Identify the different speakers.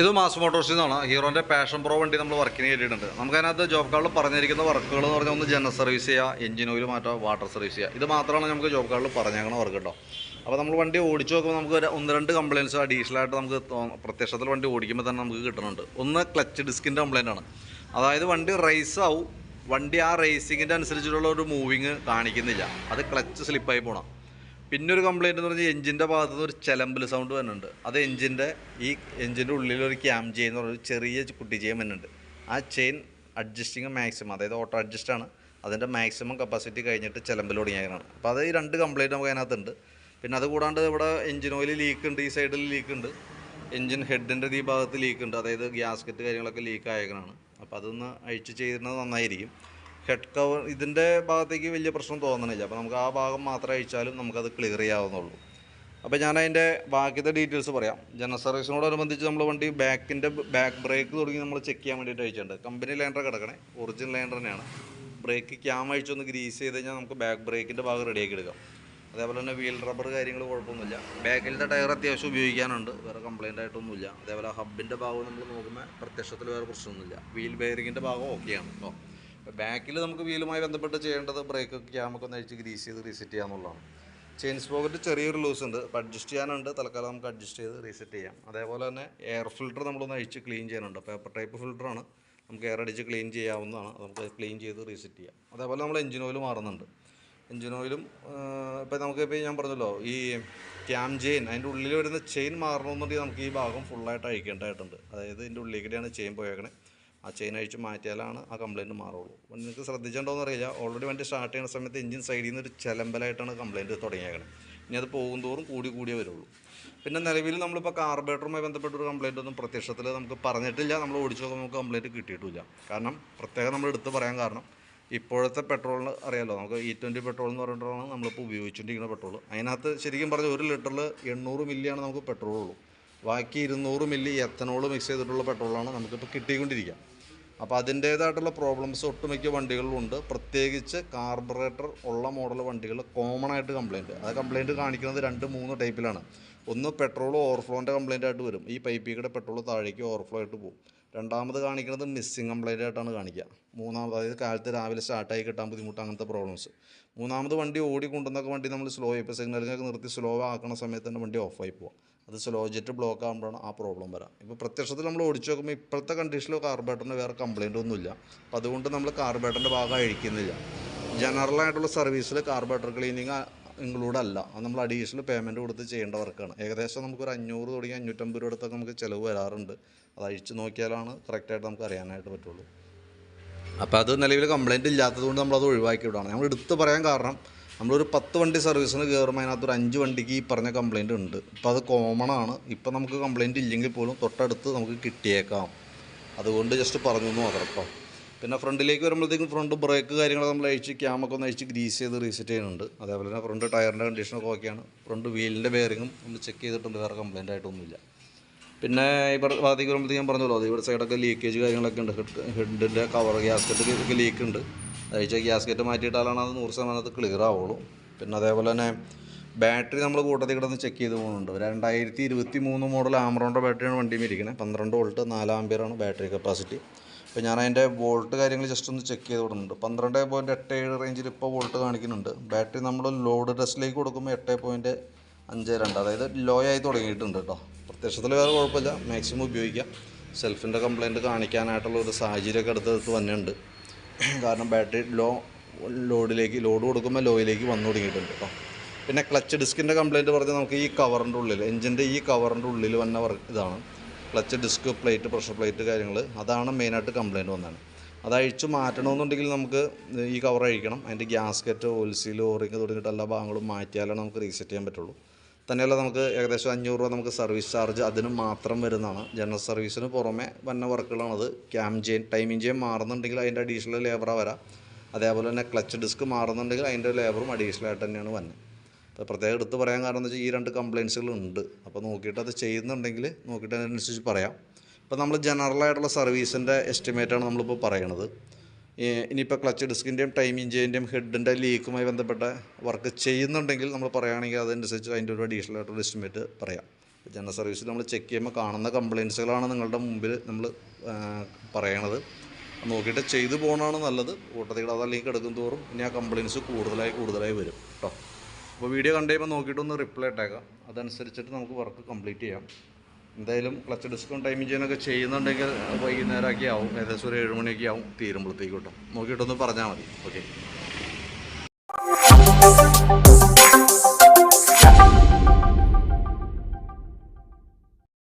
Speaker 1: ഇത് മാസ് മോട്ടോഴ്സിൽ നിന്നാണ് ഹീറോന്റെ passion pro വണ്ടി നമ്മൾ വർക്കിന് കയറ്റിയിട്ടുണ്ട് നമുക്കതിനകത്ത് ജോബ് കാർഡിൽ പറഞ്ഞിരിക്കുന്ന വർക്കുകൾ എന്ന് പറഞ്ഞാൽ ഒന്ന് ജനറൽ സർവീസ് ചെയ്യുക എഞ്ചിൻ ഓയിൽ മാറ്റുക വാട്ടർ സർവീസ് ചെയ്യുക ഇത് മാത്രമാണ് നമുക്ക് ജോബ് കാർഡിൽ പറഞ്ഞേക്കണ വർക്ക് കേട്ടോ അപ്പോൾ നമ്മൾ വണ്ടി ഓടിച്ചു നോക്കുമ്പോൾ നമുക്ക് ഒരു ഒന്ന് രണ്ട് കംപ്ലയിൻസ് അഡീഷണലായിട്ട് നമുക്ക് പ്രത്യക്ഷത്തിൽ വണ്ടി ഓടിക്കുമ്പോൾ തന്നെ നമുക്ക് കിട്ടുന്നുണ്ട് ഒന്ന് ക്ലച്ച് ഡിസ്കിന്റെ കംപ്ലയിന്റ് ആണ്. അതായത് വണ്ടി റേസ് ആവും. വണ്ടി ആ റേസിങ്ങിന്റെ അനുസരിച്ചുള്ള ഒരു മൂവിങ് കാണിക്കുന്നില്ല. അത് ക്ലച്ച് സ്ലിപ്പായി പോകണം പിന്നെ ഒരു കംപ്ലൈന്റ് എന്ന് പറഞ്ഞാൽ എഞ്ചിന്റെ ഭാഗത്ത് നിന്ന് ഒരു ചെലമ്പൽ സൗണ്ട് വരുന്നുണ്ട്. അത് എഞ്ചിന്റെ ഈ എഞ്ചിന്റെ ഉള്ളിലൊരു ക്യാം ചെയിൻ എന്ന് പറഞ്ഞൊരു ചെറിയ കുട്ടി ചെയിൻ വരുന്നുണ്ട്. ആ ചെയിൻ അഡ്ജസ്റ്റിങ് മാക്സിമം അതായത് ഓട്ടോ അഡ്ജസ്റ്റാണ് അതിന്റെ മാക്സിമം കപ്പാസിറ്റി കഴിഞ്ഞിട്ട് ചെലമ്പൽ തുടങ്ങിയാണ് അപ്പോൾ അത് ഈ രണ്ട് കംപ്ലൈന്റ് നമുക്ക് അതിനകത്തുണ്ട്. പിന്നെ അത് കൂടാണ്ട് ഇവിടെ എഞ്ചിൻ ഓയിൽ ലീക്ക് ഉണ്ട് ഈ സൈഡിൽ ലീക്ക് ഉണ്ട്. എഞ്ചിൻ ഹെഡിന്റെ ഈ ഭാഗത്ത് ലീക്ക് ഉണ്ട്. അതായത് ഗ്യാസ്കറ്റ് കാര്യങ്ങളൊക്കെ ലീക്ക് ആയേക്കണാണ് അപ്പോൾ അതൊന്ന് അഴിച്ച് ചെയ്യുന്നത് നന്നായിരിക്കും. ഹെഡ് കവർ ഇതിന്റെ ഭാഗത്തേക്ക് വലിയ പ്രശ്നം തോന്നണില്ല. അപ്പോൾ നമുക്ക് ആ ഭാഗം മാത്രം അഴിച്ചാലും നമുക്കത് ക്ലിയർ ചെയ്യാവുന്നുള്ളൂ അപ്പോൾ ഞാൻ അതിന്റെ ബാക്കിയത്തെ ഡീറ്റെയിൽസ് പറയാം. ജനറൽ സർവീസിനോടനുബന്ധിച്ച് നമ്മൾ വണ്ടി ബാക്കിന്റെ ബാക്ക് ബ്രേക്ക് തുടങ്ങി നമ്മൾ ചെക്ക് ചെയ്യാൻ വേണ്ടിയിട്ട് അയച്ചിട്ടുണ്ട് കമ്പനി ലൈൻഡർ കിടക്കണേ. ഒറിജിനൽ ലൈൻഡർ തന്നെയാണ്. ബ്രേക്ക് ക്യാം അഴിച്ചൊന്ന് ഗ്രീസ് ചെയ്ത് കഴിഞ്ഞാൽ നമുക്ക് ബാക്ക് ബ്രേക്കിന്റെ ഭാഗം റെഡിയാക്കി എടുക്കാം. അതേപോലെ തന്നെ വീൽ റബ്ബർ കാര്യങ്ങൾ കുഴപ്പമൊന്നുമില്ല. ബാക്കിലത്തെ ടയർ അത്യാവശ്യം ഉപയോഗിക്കാനുണ്ട്. വേറെ കംപ്ലൈന്റ് ആയിട്ടൊന്നുമില്ല. അതേപോലെ ഹബിന്റെ ഭാഗം നമ്മൾ നോക്കുമ്പോൾ പ്രത്യക്ഷത്തിൽ വേറെ പ്രശ്നമൊന്നുമില്ല. വീൽ ബെയറിങ്ങിന്റെ ഭാഗം ഓക്കെയാണ് കേട്ടോ ബാക്കിൽ നമുക്ക് വീലുമായി ബന്ധപ്പെട്ട് ചെയ്യേണ്ടത് ബ്രേക്ക് ക്യാമൊക്കെ ഒന്ന് അഴിച്ച് ഗ്രീസ് ചെയ്ത് റീസെറ്റ് ചെയ്യാന്നുള്ളതാണ് ചെയിൻ സ്പോക്കറ്റ് ചെറിയൊരു ലൂസ് ഉണ്ട്. അപ്പോൾ അഡ്ജസ്റ്റ് ചെയ്യാനുണ്ട്. തൽക്കാലം നമുക്ക് അഡ്ജസ്റ്റ് ചെയ്ത് റീസെറ്റ് ചെയ്യാം. അതേപോലെ തന്നെ എയർ ഫിൽറ്റർ നമ്മളൊന്ന് അഴിച്ച് ക്ലീൻ ചെയ്യാനുണ്ട്. പേപ്പർ ടൈപ്പ് ഫിൽറ്ററാണ് നമുക്ക് എയർ അടിച്ച് ക്ലീൻ ചെയ്യാവുന്നതാണ്. നമുക്ക് ക്ലീൻ ചെയ്ത് റീസെറ്റ് ചെയ്യാം. അതേപോലെ നമ്മൾ എഞ്ചിൻ ഓയിൽ മാറുന്നുണ്ട്. എഞ്ചിൻ ഓയിലും ഇപ്പോൾ നമുക്ക് ഇപ്പോൾ ഞാൻ പറഞ്ഞല്ലോ ഈ ക്യാം ചെയിൻ അതിന്റെ ഉള്ളിൽ വരുന്ന ചെയിൻ മാറണമെന്നുണ്ടെങ്കിൽ നമുക്ക് ഈ ഭാഗം ഫുള്ളായിട്ട് അഴിക്കേണ്ടതായിട്ടുണ്ട്. അതായത് ഇതിന്റെ ഉള്ളിലേക്കിടെയാണ് ചെയിൻ പോയേക്കണേ. ആ ചെയിൻ അഴിച്ച് മാറ്റിയാലാണ് ആ കംപ്ലയിന്റ് മാറുള്ളൂ. നിങ്ങൾക്ക് ശ്രദ്ധിച്ചിട്ടുണ്ടോയെന്ന് അറിയില്ല ഓൾറെഡി വണ്ടി സ്റ്റാർട്ട് ചെയ്യുന്ന സമയത്ത് എഞ്ചിൻ സൈഡിൽ നിന്ന് ഒരു ചിലമ്പലായിട്ടാണ് കംപ്ലയിന്റ് തുടങ്ങിയേക്കുന്നത് ഇനി അത് പോകും തോറും കൂടി കൂടിയേ വരുള്ളൂ. പിന്നെ നിലവിൽ നമ്മളിപ്പോൾ കാർബറേറ്ററുമായി ബന്ധപ്പെട്ട ഒരു കംപ്ലയിന്റ് ഒന്നും പ്രത്യക്ഷത്തിൽ നമുക്ക് പറഞ്ഞിട്ടില്ല. നമ്മൾ ഓടിച്ചു നോക്കുമ്പോൾ നമുക്ക് കംപ്ലയിന്റ് കിട്ടിയിട്ടില്ല. കാരണം പ്രത്യേകം നമ്മൾ എടുത്ത് പറയാൻ കാരണം ഇപ്പോഴത്തെ പെട്രോളിന് അറിയാലോ നമുക്ക് ഇ ട്വന്റി പെട്രോൾ എന്ന് പറഞ്ഞിട്ടാണ് നമ്മളിപ്പോൾ ഉപയോഗിച്ചുകൊണ്ടിരിക്കുന്ന പെട്രോൾ അതിനകത്ത് ശരിക്കും പറഞ്ഞാൽ ഒരു ലിറ്ററിൽ എണ്ണൂറ് മില്ലിയാണ് നമുക്ക് പെട്രോൾ ഉള്ളൂ. ബാക്കി ഇരുന്നൂറ് മില്ലി എത്തനോൾ മിക്സ് ചെയ്തിട്ടുള്ള പെട്രോളാണ് നമുക്കിപ്പോൾ കിട്ടിക്കൊണ്ടിരിക്കുക അപ്പോൾ അതിന്റേതായിട്ടുള്ള പ്രോബ്ലംസ് ഒട്ടുമിക്ക വണ്ടികളിലും ഉണ്ട്. പ്രത്യേകിച്ച് കാർബറേറ്റർ ഉള്ള മോഡൽ വണ്ടികൾ കോമൺ ആയിട്ട് കംപ്ലയിന്റ് അത് കംപ്ലയിന്റ് കാണിക്കുന്നത് രണ്ട് മൂന്ന് ടൈപ്പിലാണ് ഒന്ന് പെട്രോൾ ഓവർഫ്ലോന്റെ കംപ്ലയിന്റ് ആയിട്ട് വരും. ഈ പൈപ്പിൽ കൂടെ പെട്രോൾ താഴേക്ക് ഓവർഫ്ലോ ആയിട്ട് പോകും. രണ്ടാമത് കാണിക്കുന്നത് മിസ്സിങ് കംപ്ലയിന്റ് ആയിട്ടാണ് കാണിക്കുക. മൂന്നാമത് അതായത് കാലത്ത് രാവിലെ സ്റ്റാർട്ടായി കിട്ടാൻ ബുദ്ധിമുട്ട് അങ്ങനത്തെ പ്രോബ്ലംസ് മൂന്നാമത് വണ്ടി ഓടി കൊണ്ടുവന്നൊക്കെ വണ്ടി നമ്മൾ സ്ലോ ഇപ്പോൾ സിഗ്നലിങ്ങൊക്കെ നിർത്തി സ്ലോ ആക്കുന്ന സമയത്ത് തന്നെ വണ്ടി ഓഫായി പോവാം. അത് സ്ലോ ജെറ്റ് ബ്ലോക്ക് ആകുമ്പോഴാണ് ആ പ്രോബ്ലം വരാം. ഇപ്പോൾ പ്രത്യക്ഷത്തിൽ നമ്മൾ ഓടിച്ചു നോക്കുമ്പോൾ ഇപ്പോഴത്തെ കണ്ടീഷനിൽ കാർബേറ്ററിന് വേറെ കംപ്ലയിന്റ് ഒന്നുമില്ല. അപ്പോൾ അതുകൊണ്ട് നമ്മൾ കാർബേറ്ററിന്റെ ഭാഗം അഴിക്കുന്നില്ല. ജനറലായിട്ടുള്ള സർവീസിൽ കാർബേറ്റർ ക്ലീനിങ് ഇൻക്ലൂഡ് അല്ല. അത് നമ്മൾ അഡീഷണൽ പേയ്മെന്റ് കൊടുത്ത് ചെയ്യേണ്ട വർക്കാണ് ഏകദേശം നമുക്കൊരു അഞ്ഞൂറ് തുടങ്ങി അഞ്ഞൂറ്റമ്പത് രൂപ അടുത്തൊക്കെ നമുക്ക് ചിലവ് വരാറുണ്ട്. അത് അഴിച്ച് നോക്കിയാലാണ് കറക്റ്റായിട്ട് നമുക്ക് അറിയാനായിട്ട് പറ്റുള്ളൂ. അപ്പോൾ അത് നിലവിൽ കംപ്ലയിന്റ് ഇല്ലാത്തതുകൊണ്ട് നമ്മളത് ഒഴിവാക്കി വിടാണ്. നമ്മൾ എടുത്ത് പറയാൻ കാരണം നമ്മളൊരു പത്ത് വണ്ടി സർവീസിന് കയറുമ്പോൾ അതിനകത്ത് ഒരു അഞ്ച് വണ്ടിക്ക് ഈ പറഞ്ഞ കംപ്ലൈന്റ് ഉണ്ട്. ഇപ്പോൾ അത് കോമൺ ആണ്. ഇപ്പം നമുക്ക് കംപ്ലൈന്റ് ഇല്ലെങ്കിൽ പോലും തൊട്ടടുത്ത് നമുക്ക് കിട്ടിയേക്കാം. അതുകൊണ്ട് ജസ്റ്റ് പറഞ്ഞു എന്ന് മാത്രം പിന്നെ ഫ്രണ്ടിലേക്ക് വരുമ്പോഴത്തേക്കും ഫ്രണ്ട് ബ്രേക്ക് കാര്യങ്ങൾ നമ്മൾ അഴിച്ച് ക്യാമൊക്കെ ഒന്ന് അഴിച്ച് ഗ്രീസ് ചെയ്ത് റീസെറ്റ് ചെയ്യുന്നുണ്ട്. അതേപോലെ തന്നെ ഫ്രണ്ട് ടയറിന്റെ കണ്ടീഷനൊക്കെ ഓക്കെയാണ് ഫ്രണ്ട് വീലിന്റെ ബെയറിങ്ങും ഒന്ന് ചെക്ക് ചെയ്തിട്ടുണ്ട്. വേറെ കംപ്ലയിന്റ് ആയിട്ടൊന്നുമില്ല പിന്നെ ഇവിടെ ഭാഗത്തേക്ക് വരുമ്പോഴത്തേക്കും ഞാൻ പറഞ്ഞല്ലോ അത് ഇവിടെ സൈഡൊക്കെ ലീക്കേജ് കാര്യങ്ങളൊക്കെ ഉണ്ട്. ഹെഡ് ഹെഡിന്റെ കവർ ഗ്യാസ്കറ്റ് ഒക്കെ ലീക്ക് ഉണ്ട്. അയച്ച ഗ്യാസ്കറ്റ് മാറ്റിയിട്ടാലാണ് അത് നൂറ് ശതമാനത്ത് ക്ലിയർ ആവുള്ളൂ. പിന്നെ അതേപോലെ തന്നെ ബാറ്ററി നമ്മൾ കൂട്ടത്തിൽ കിടന്ന് ചെക്ക് ചെയ്ത് പോകുന്നുണ്ട്. രണ്ടായിരത്തി ഇരുപത്തി മൂന്ന് മോഡൽ ആമറോണിന്റെ ബാറ്ററിയാണ് വണ്ടിയിൽ ഇരിക്കുന്നത് പന്ത്രണ്ട് വോൾട്ട് നാലാം ആംബിയറാണ് ബാറ്ററി കപ്പാസിറ്റി അപ്പോൾ ഞാൻ അതിന്റെ വോൾട്ട് കാര്യങ്ങൾ ജസ്റ്റ് ഒന്ന് ചെക്ക് ചെയ്ത് കൊടുക്കുന്നുണ്ട്. പന്ത്രണ്ട് പോയിന്റ് എട്ട് ഏഴ് റേഞ്ചിൽ ഇപ്പോൾ വോൾട്ട് കാണിക്കുന്നുണ്ട്. ബാറ്ററി നമ്മൾ ലോഡ് ടെസ്റ്റിലേക്ക് കൊടുക്കുമ്പോൾ എട്ട് പോയിന്റ് അഞ്ച് രണ്ട് അതായത് ലോ ആയി തുടങ്ങിയിട്ടുണ്ട് കേട്ടോ പ്രത്യക്ഷത്തിൽ വേറെ കുഴപ്പമില്ല. മാക്സിമം ഉപയോഗിക്കാം. സെൽഫിന്റെ കംപ്ലയിന്റ് കാണിക്കാനായിട്ടുള്ള ഒരു സാഹചര്യമൊക്കെ അടുത്തടുത്ത് വന്നിട്ടുണ്ട്. കാരണം ബാറ്ററി ലോ ലോഡിലേക്ക് ലോഡ് കൊടുക്കുമ്പോൾ ലോയിലേക്ക് വന്നു തുടങ്ങിയിട്ടുണ്ട് കേട്ടോ പിന്നെ ക്ലച്ച് ഡിസ്കിന്റെ കംപ്ലയിന്റ് പറഞ്ഞാൽ നമുക്ക് ഈ കവറിന്റെ ഉള്ളിൽ എഞ്ചിന്റെ ഈ കവറിന്റെ ഉള്ളിൽ വന്ന വർക്ക് ഇതാണ്. Clutch disc plate pressure plate കാര്യങ്ങൾ അതാണ് മെയിനായിട്ട് കംപ്ലയിന്റ് വന്നതാണ്. അത് അഴിച്ച് മാറ്റണമെന്നുണ്ടെങ്കിൽ നമുക്ക് ഈ കവർ അഴിക്കണം. അതിന്റെ ഗ്യാസ്കറ്റ് ഓയിൽസീൽ ഓറിങ് തുടങ്ങിയിട്ട് എല്ലാ ഭാഗങ്ങളും മാറ്റിയാലേ നമുക്ക് റീസെറ്റ് ചെയ്യാൻ പറ്റുള്ളൂ. തന്നെയല്ല നമുക്ക് ഏകദേശം അഞ്ഞൂറ് രൂപ നമുക്ക് സർവീസ് ചാർജ് അതിന് മാത്രം വരുന്നതാണ്. ജനറൽ സർവീസിന് പുറമെ വന്ന വർക്കുകളാണത്. ക്യാം ചെയിൻ ടൈമിംഗ് ചെയിൻ മാറുന്നുണ്ടെങ്കിൽ അതിന്റെ അഡീഷണൽ ലേബറാണ് വരാം. അതേപോലെ തന്നെ ക്ലച്ച് ഡിസ്ക് മാറുന്നുണ്ടെങ്കിൽ അതിന്റെ ലേബറും അഡീഷണൽ ആയിട്ട് തന്നെയാണ് വന്നത് അപ്പോൾ പ്രത്യേകം എടുത്ത് പറയാൻ കാരണം എന്ന് വെച്ചാൽ ഈ രണ്ട് കംപ്ലയിൻസുകൾ ഉണ്ട് അപ്പോൾ നോക്കിയിട്ട് അത് ചെയ്യുന്നുണ്ടെങ്കിൽ നോക്കിയിട്ട് അതിനനുസരിച്ച് പറയാം. ഇപ്പോൾ നമ്മൾ ജനറൽ ആയിട്ടുള്ള സർവീസിന്റെ എസ്റ്റിമേറ്റാണ് നമ്മളിപ്പോൾ പറയണത്. ഇനിയിപ്പോൾ ക്ലച്ച് ഡിസ്കിന്റെയും ടൈം ഇഞ്ചിന്റെയും ഹെഡിന്റെ ലീക്കുമായി ബന്ധപ്പെട്ട വർക്ക് ചെയ്യുന്നുണ്ടെങ്കിൽ നമ്മൾ പറയുകയാണെങ്കിൽ അതനുസരിച്ച് അതിന്റെ ഒരു അഡീഷണൽ ആയിട്ടുള്ള എസ്റ്റിമേറ്റ് പറയാം. ജനറൽ സർവീസിൽ നമ്മൾ ചെക്ക് ചെയ്യുമ്പോൾ കാണുന്ന കംപ്ലയിൻസുകളാണ് നിങ്ങളുടെ മുമ്പിൽ നമ്മൾ പറയണത്. നോക്കിയിട്ട് ചെയ്തു പോകണമാണ് നല്ലത്. കൂട്ടത്തിൽ അതല്ലെങ്കിൽ കിടക്കും തോറും ഇനി ആ കംപ്ലയിൻസ് കൂടുതലായി കൂടുതലായി വരും കേട്ടോ അപ്പോൾ വീഡിയോ കണ്ടു കഴിയുമ്പോൾ നോക്കിയിട്ടൊന്ന് റിപ്ലൈ ഇട്ടേക്കാം. അതനുസരിച്ചിട്ട് നമുക്ക് വർക്ക് കംപ്ലീറ്റ് ചെയ്യാം. എന്തായാലും ക്ലച്ച് ഡിസ്കൗണ്ട് ടൈമിംഗ് ചെയ്യാനൊക്കെ ചെയ്യുന്നുണ്ടെങ്കിൽ വൈകുന്നേരമൊക്കെ ആവും ഏകദേശം ഒരു ഏഴ് മണിയൊക്കെ ആവും തീരുമ്പോഴത്തേക്ക് കേട്ടോ. നോക്കിയിട്ടൊന്ന് പറഞ്ഞാൽ മതി. ഓക്കെ